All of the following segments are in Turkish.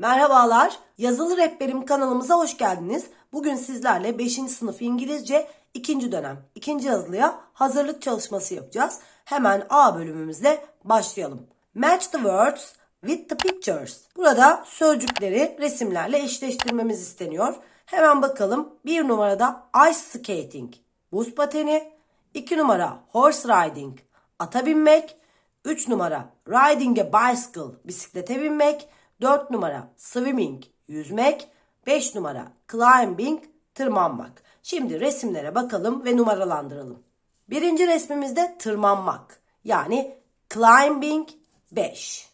Merhabalar, Yazılı Rehberim kanalımıza hoş geldiniz. Bugün sizlerle 5. sınıf İngilizce 2. dönem 2. yazılıya hazırlık çalışması yapacağız. Hemen A bölümümüzle başlayalım. Match the words with the pictures. Burada sözcükleri resimlerle eşleştirmemiz isteniyor. Hemen bakalım. Bir numarada ice skating, buz pateni. 2 numara horse riding, ata binmek. 3 numara riding a bicycle, bisiklete binmek. 4 numara swimming, yüzmek. 5 numara climbing, tırmanmak. Şimdi resimlere bakalım ve numaralandıralım. Birinci resmimizde tırmanmak. Yani climbing 5.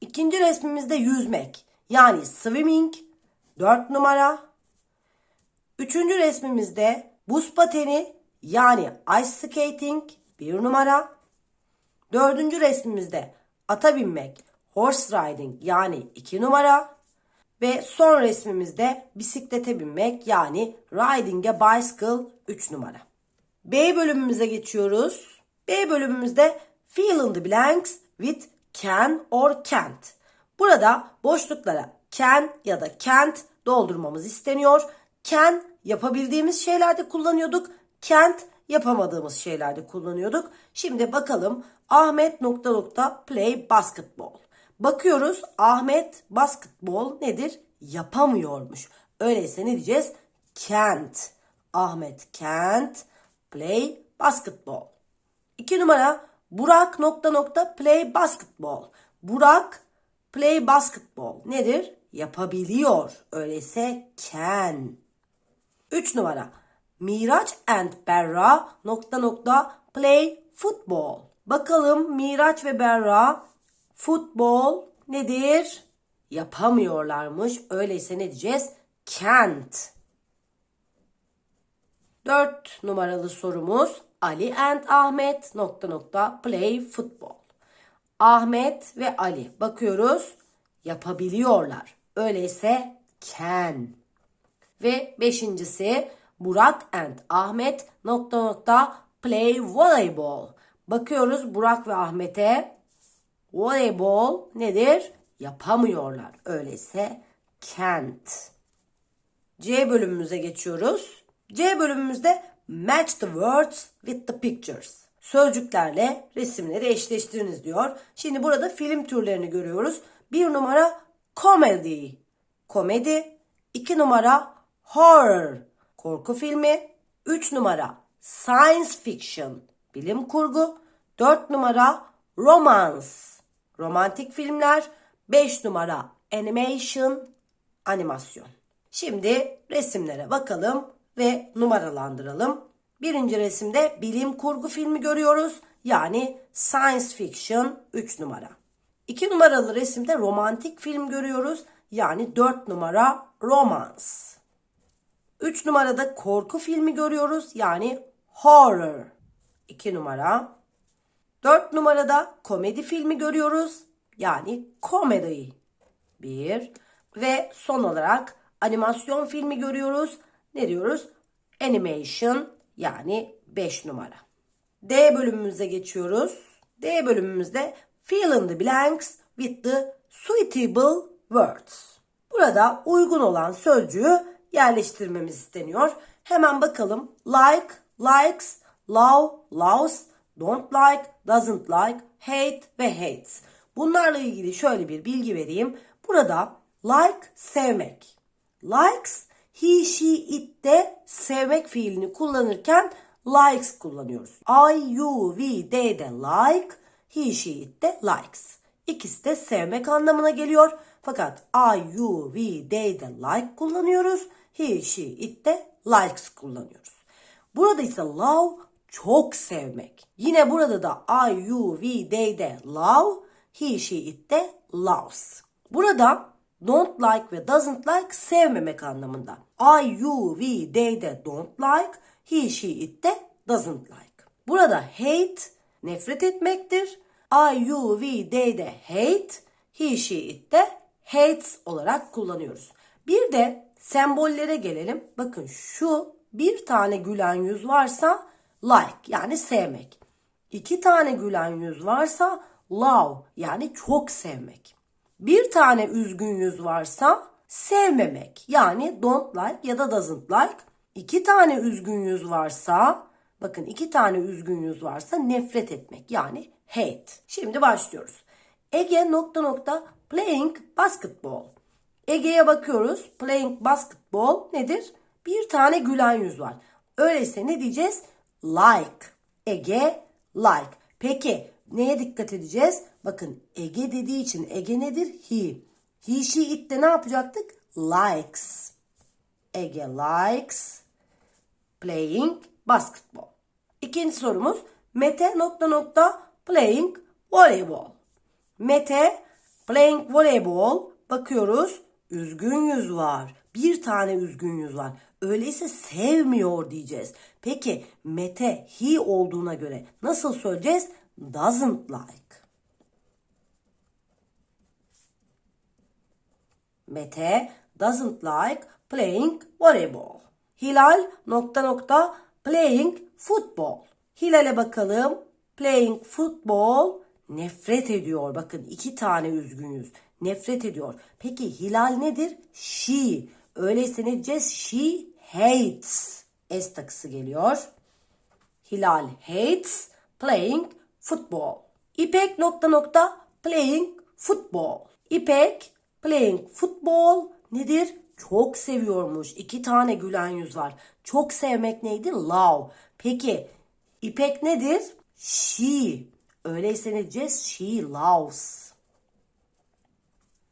İkinci resmimizde yüzmek. Yani swimming 4 numara. Üçüncü resmimizde buz pateni yani ice skating bir numara. Dördüncü resmimizde ata binmek horse riding yani iki numara. Ve son resmimizde bisiklete binmek yani riding a bicycle 3 numara. B bölümümüze geçiyoruz. B bölümümüzde fill in the blanks with can or can't. Burada boşluklara can ya da can't doldurmamız isteniyor. Can yapabildiğimiz şeylerde kullanıyorduk. Can't yapamadığımız şeylerde kullanıyorduk. Şimdi bakalım Ahmet nokta nokta play basketball. Bakıyoruz Ahmet basketbol nedir? Yapamıyormuş. Öyleyse ne diyeceğiz? Can't. Ahmet can't play basketball. İki numara Burak nokta nokta play basketball. Burak play basketball nedir? Yapabiliyor. Öyleyse can. 3 numara. Miraç and Berra nokta nokta play football. Bakalım Miraç ve Berra futbol nedir? Yapamıyorlarmış. Öyleyse ne diyeceğiz? Can't. 4 numaralı sorumuz Ali and Ahmet nokta nokta play football. Ahmet ve Ali bakıyoruz yapabiliyorlar. Öyleyse can. Ve beşincisi Burak and Ahmet nokta nokta play voleyball. Bakıyoruz Burak ve Ahmet'e voleybol nedir? Yapamıyorlar. Öyleyse can't. C bölümümüze geçiyoruz. C bölümümüzde match the words with the pictures. Sözcüklerle resimleri eşleştiriniz diyor. Şimdi burada film türlerini görüyoruz. Bir numara comedy. Komedi. İki numara horror. Korku filmi. Üç numara science fiction. Bilim kurgu. Dört numara romance. Romantik filmler. Beş numara animation. Animasyon. Şimdi resimlere bakalım ve numaralandıralım. Birinci resimde bilim kurgu filmi görüyoruz. Yani science fiction 3 numara. 2 numaralı resimde romantik film görüyoruz. Yani 4 numara romance. 3 numarada korku filmi görüyoruz. Yani horror. 2 numara. 4 numarada komedi filmi görüyoruz. Yani comedy. 1. Ve son olarak animasyon filmi görüyoruz. Ne diyoruz? Animation yani 5 numara. D bölümümüze geçiyoruz. D bölümümüzde fill in the blanks with the suitable words. Burada uygun olan sözcüğü yerleştirmemiz isteniyor. Hemen bakalım. Like, likes, love, loves, don't like, doesn't like, hate ve hates. Bunlarla ilgili şöyle bir bilgi vereyim. Burada like sevmek. Likes he, she, it'te sevmek fiilini kullanırken likes kullanıyoruz. I, you, we, they de like, he, she, it de likes. İkisi de sevmek anlamına geliyor. Fakat I, you, we, they de like kullanıyoruz. He, she, it de likes kullanıyoruz. Burada ise love çok sevmek. Yine burada da I, you, we, they de love, he, she, it de loves. Burada don't like ve doesn't like sevmemek anlamında. I, you, we, they de don't like, he, she, it de doesn't like. Burada hate nefret etmektir. I, you, we, they de hate, he, she, it de hates olarak kullanıyoruz. Bir de sembollere gelelim. Bakın şu bir tane gülen yüz varsa like yani sevmek. İki tane gülen yüz varsa love yani çok sevmek. Bir tane üzgün yüz varsa sevmemek yani don't like ya da doesn't like. İki tane üzgün yüz varsa bakın iki tane üzgün yüz varsa nefret etmek yani hate. Şimdi başlıyoruz. Ege nokta nokta playing basketball. Ege'ye bakıyoruz. Playing basketball nedir? Bir tane gülen yüz var. Öyleyse ne diyeceğiz? Like. Ege like. Peki neye dikkat edeceğiz? Bakın Ege dediği için Ege nedir? He. He, she, it de ne yapacaktık? Likes. Ege likes playing basketball. İkinci sorumuz Mete nokta nokta playing voleyball. Mete playing voleyball bakıyoruz üzgün yüz var. Bir tane üzgün yüz var. Öyleyse sevmiyor diyeceğiz. Peki Mete he olduğuna göre nasıl söyleyeceğiz? Doesn't like. Mete doesn't like playing volleyball. Hilal nokta nokta playing football. Hilal'e bakalım. Playing football nefret ediyor. Bakın iki tane üzgün yüz. Nefret ediyor. Peki Hilal nedir? She. Öyleyse ne diyeceğiz? She hates. S takısı geliyor. Hilal hates playing football. İpek nokta nokta playing football. İpek playing football nedir? Çok seviyormuş. İki tane gülen yüz var. Çok sevmek neydi? Love. Peki İpek nedir? She. Öyleyse ne diyeceğiz? She loves.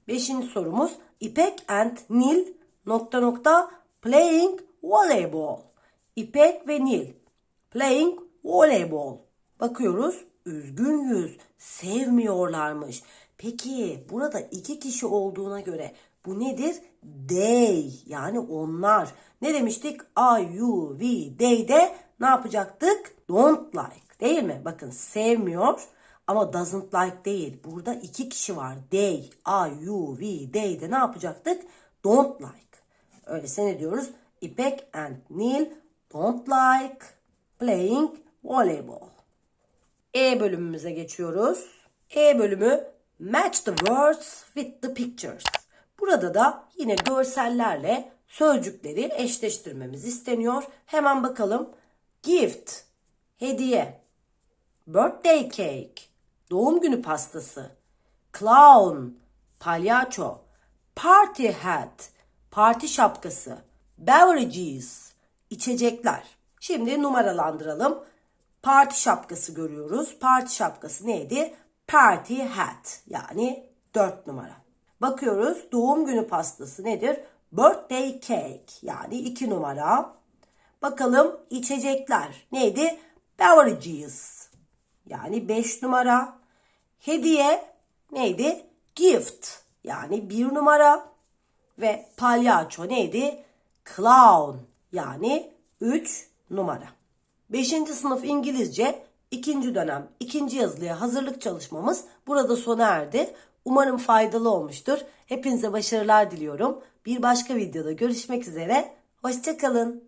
Beşinci sorumuz İpek and Nil nokta nokta playing voleyball. İpek ve Nil playing voleyball. Bakıyoruz üzgün yüz sevmiyorlarmış. Peki burada iki kişi olduğuna göre bu nedir? They yani onlar. Ne demiştik? I, you, we, they de ne yapacaktık? Don't like değil mi? Bakın sevmiyor ama doesn't like değil. Burada iki kişi var. They, I, you, we, they de ne yapacaktık? Don't like. Öyleyse ne diyoruz? İpek and Neil don't like playing voleyball. E bölümümüze geçiyoruz. E bölümü Match the words with the pictures. Burada da yine görsellerle sözcükleri eşleştirmemiz isteniyor. Hemen bakalım. Gift, hediye. Birthday cake, doğum günü pastası. Clown, palyaço. Party hat, parti şapkası. Beverages, içecekler. Şimdi numaralandıralım. Parti şapkası görüyoruz. Parti şapkası neydi? Party hat yani 4 numara. Bakıyoruz doğum günü pastası nedir? Birthday cake yani 2 numara. Bakalım içecekler neydi? Beverages yani 5 numara. Hediye neydi? Gift yani 1 numara. Ve palyaço neydi? Clown yani 3 numara. 5. sınıf İngilizce 2. dönem 2. yazılıya hazırlık çalışmamız burada sona erdi. Umarım faydalı olmuştur. Hepinize başarılar diliyorum. Bir başka videoda görüşmek üzere. Hoşçakalın.